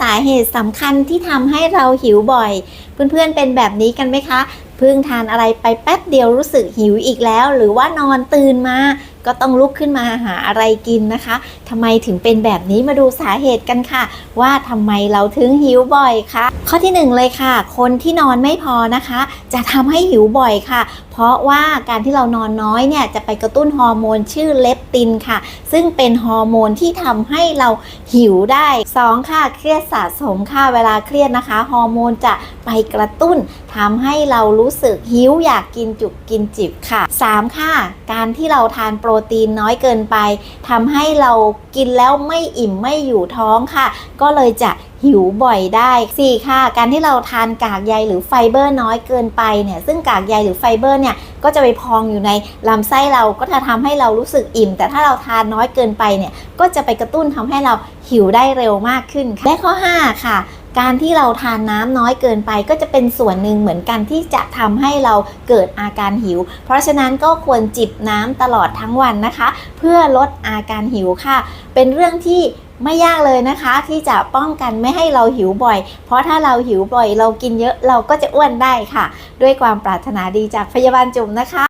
สาเหตุสำคัญที่ทำให้เราหิวบ่อย เพื่อนๆเป็นแบบนี้กันไหมคะเพิ่งทานอะไรไปแป๊บเดียวรู้สึกหิวอีกแล้ว หรือว่านอนตื่นมาก็ต้องลุกขึ้นมาหาอะไรกินนะคะทำไมถึงเป็นแบบนี้มาดูสาเหตุกันค่ะ ว่าทำไมเราถึงหิวบ่อยคะข้อที่หนึ่งเลยค่ะ คนที่นอนไม่พอนะคะ จะทำให้หิวบ่อยค่ะ เพราะว่าการที่เรานอนน้อยเนี่ยจะไปกระตุ้นฮอร์โมนชื่อเลปตินค่ะ ซึ่งเป็นฮอร์โมนที่ทำให้เราหิวได้ 2 ค่ะ เครียดสะสมค่ะเวลาเครียดนะคะฮอร์โมนจะไปกระตุ้นทำให้เรารู้สึกหิวอยากกินจุกกินจิบค่ะ 3 ค่ะ การที่เราทานโปรตีนน้อยเกินไปทำให้เรากินแล้วไม่อิ่มไม่อยู่ท้องค่ะ ก็เลยจะหิวบ่อยได้ 4 ค่ะ การที่เราทานกากใยหรือไฟเบอร์น้อยเกินไปเนี่ยซึ่งกากใยหรือไฟเบอร์เนี่ยก็จะไปพองอยู่ในลำไส้เราก็จะทำให้เรารู้สึกอิ่ม แต่ถ้าเราทานน้อยเกินไปเนี่ยก็จะไปกระตุ้นทำให้เราหิวได้เร็วมากขึ้นและข้อ 5 ค่ะ การที่เราทานน้ำน้อยเกินไปก็จะเป็นส่วนหนึ่งเหมือนกันที่จะทำให้เราเกิดอาการหิว เพราะฉะนั้นก็ควรจิบน้ำตลอดทั้งวันนะคะ เพื่อลดอาการหิวค่ะ เป็นเรื่องที่ไม่ยากเลยนะคะที่จะป้องกันไม่ให้เราหิวบ่อย เพราะถ้าเราหิวบ่อย เรากินเยอะเราก็จะอ้วนได้ค่ะ ด้วยความปรารถนาดีจากพยาบาลจุ๋มนะคะ